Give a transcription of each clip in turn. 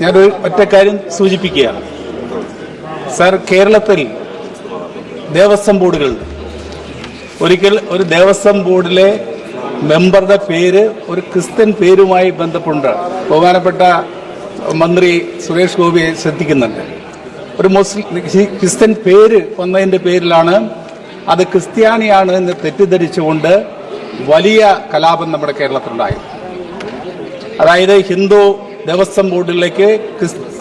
ഞാനൊരു ഒറ്റ കാര്യം സൂചിപ്പിക്കുകയാണ്. സർ കേരളത്തിൽ ദേവസ്വം ബോർഡുകൾ ഒരിക്കൽ ഒരു ദേവസ്വം ബോർഡിലെ മെമ്പറുടെ പേര് ഒരു ക്രിസ്ത്യൻ പേരുമായി ബന്ധപ്പെട്ട് ബഹുമാനപ്പെട്ട മന്ത്രി സുരേഷ് ഗോപിയെ ശ്രദ്ധിക്കുന്നുണ്ട്. ഒരു മുസ്ലിം ക്രിസ്ത്യൻ പേര് വന്നതിന്റെ പേരിലാണ് അത് ക്രിസ്ത്യാനിയാണ് എന്ന് തെറ്റിദ്ധരിച്ചുകൊണ്ട് വലിയ കലാപം നമ്മുടെ കേരളത്തിലുണ്ടായി അതായത് ഹിന്ദു ദേവസ്വം ബോർഡിലേക്ക്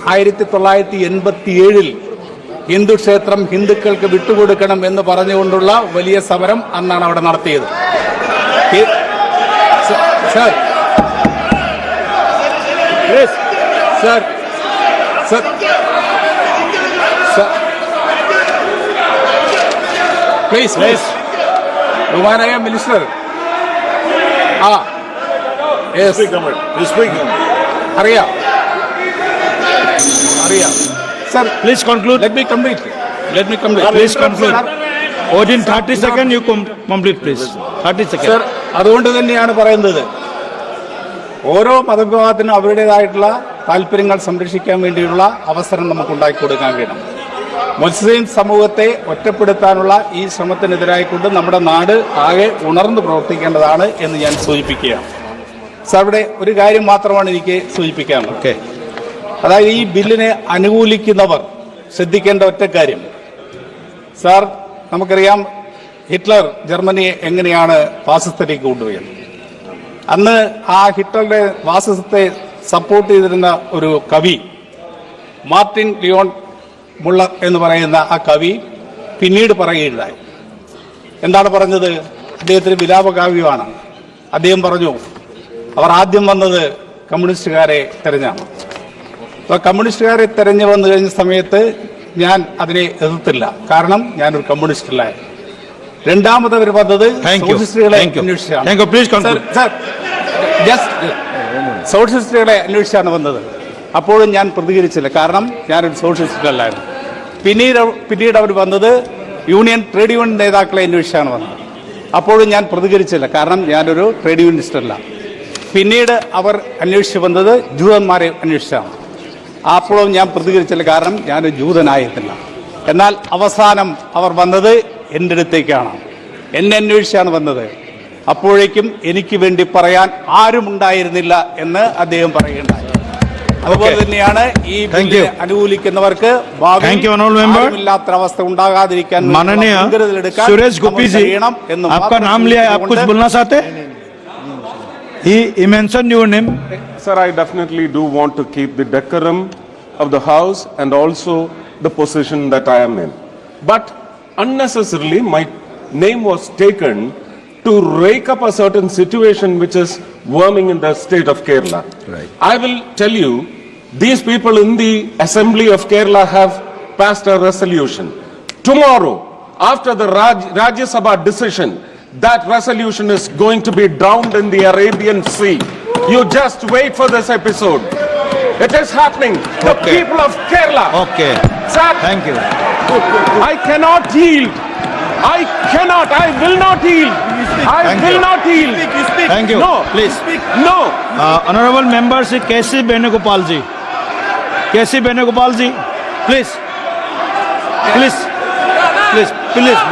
ആയിരത്തി തൊള്ളായിരത്തി എൺപത്തി ഏഴിൽ ഹിന്ദു ക്ഷേത്രം ഹിന്ദുക്കൾക്ക് വിട്ടുകൊടുക്കണം എന്ന് പറഞ്ഞുകൊണ്ടുള്ള വലിയ സമരം അന്നാണ് അവിടെ നടത്തിയത്. Sir. Sir sir please please ബഹുമാനായ മിനിസ്റ്റർ ആ യെസ് അറിയാം. അറിയാം. Sir Please conclude. Let me complete let me complete Please conclude. ഓജിൻ 30 second you complete please. 30 seconds. Sir അതുകൊണ്ട് തന്നെയാണ് പറയുന്നത്. ഓരോ മതവിഭാഗത്തിനും അവരുടേതായിട്ടുള്ള താല്പര്യങ്ങൾ സംരക്ഷിക്കാൻ വേണ്ടിയുള്ള അവസരം നമുക്ക് ഉണ്ടാക്കി കൊടുക്കാൻ വേണം മുസ്ലിം സമൂഹത്തെ ഒറ്റപ്പെടുത്താനുള്ള ഈ ശ്രമത്തിനെതിരായിക്കൊണ്ട് നമ്മുടെ നാട് ആകെ ഉണർന്നു പ്രവർത്തിക്കേണ്ടതാണ് എന്ന് ഞാൻ സൂചിപ്പിക്കുകയാണ്. സാർ ഇവിടെ ഒരു കാര്യം മാത്രമാണ് എനിക്ക് സൂചിപ്പിക്കാനുള്ളത്. ഓക്കെ. അതായത് ഈ ബില്ലിനെ അനുകൂലിക്കുന്നവർ ശ്രദ്ധിക്കേണ്ട ഒറ്റ കാര്യം. സാർ നമുക്കറിയാം ഹിറ്റ്ലർ ജർമ്മനിയെ എങ്ങനെയാണ് ഫാസിസത്തിലേക്ക് കൊണ്ടുപോയത്. അന്ന് ആ ഹിറ്റ്ലറുടെ ഫാസിസത്തെ സപ്പോർട്ട് ചെയ്തിരുന്ന ഒരു കവി മാർട്ടിൻ ലിയോൺ മുള്ളർ എന്ന് പറയുന്ന ആ കവി പിന്നീട് പറയുകയുണ്ടായി. എന്താണ് പറഞ്ഞത്? അദ്ദേഹത്തിന് വിലാപകാവ്യമാണ്. അദ്ദേഹം പറഞ്ഞു അവർ ആദ്യം വന്നത് കമ്മ്യൂണിസ്റ്റുകാരെ തെരഞ്ഞാണ്. അപ്പോൾ കമ്മ്യൂണിസ്റ്റുകാരെ തെരഞ്ഞു വന്നു കഴിഞ്ഞ സമയത്ത് ഞാൻ അതിനെ എതിർത്തില്ല. കാരണം ഞാനൊരു കമ്മ്യൂണിസ്റ്റ് അല്ല രണ്ടാമത് അവർ വന്നത്. സോഷ്യലിസ്റ്റുകളെ. അന്വേഷിച്ചാണ്. സോഷ്യലിസ്റ്റുകളെ അന്വേഷിച്ചാണ് വന്നത്. അപ്പോഴും ഞാൻ പ്രതികരിച്ചില്ല. കാരണം ഞാനൊരു സോഷ്യലിസ്റ്റ് അല്ലായിരുന്നു പിന്നീട് പിന്നീട് അവർ വന്നത് യൂണിയൻ ട്രേഡ് യൂണിയൻ നേതാക്കളെ അന്വേഷിച്ചാണ് വന്നത്. അപ്പോഴും ഞാൻ പ്രതികരിച്ചില്ല. കാരണം ഞാനൊരു ട്രേഡ് യൂണിയനിസ്റ്റ് അല്ല പിന്നീട് അവർ അന്വേഷിച്ചു വന്നത് ജൂതന്മാരെ അന്വേഷിച്ചാണ്. അപ്പോഴും ഞാൻ പ്രതികരിച്ചില്ല കാരണം ഞാൻ ജൂതനായിരുന്നില്ല. എന്നാൽ അവസാനം അവർ വന്നത് എന്റെ അടുത്തേക്കാണ്. എന്നെ അന്വേഷിച്ചാണ് വന്നത്. അപ്പോഴേക്കും എനിക്ക് വേണ്ടി പറയാൻ ആരും ഉണ്ടായിരുന്നില്ല എന്ന് അദ്ദേഹം പറയുകയുണ്ടായി. അതുപോലെ തന്നെയാണ് ഈ അനുകൂലിക്കുന്നവർക്ക് അവസ്ഥ ഉണ്ടാകാതിരിക്കാൻ സുരേഷ് ചെയ്യണം എന്ന് he he mentioned your name Sir, I definitely do want to keep the decorum of the House and also the position that I am in. But unnecessarily, my name was taken to rake up a certain situation which is worming in the state of Kerala. Right. I will tell you, these people in the Assembly of Kerala have passed a resolution. Tomorrow, after the Raj, Rajya Sabha decision, that resolution is going to be drowned in the Arabian Sea. You just wait for this episode. It is happening. The Okay. people of Kerala. okay Sir, thank you I cannot yield. I cannot. I will not yield. I Thank will you. not yield. thank you No. please No. uh, honorable member Sri KC Benugopal ji KC Benugopal ji please please please please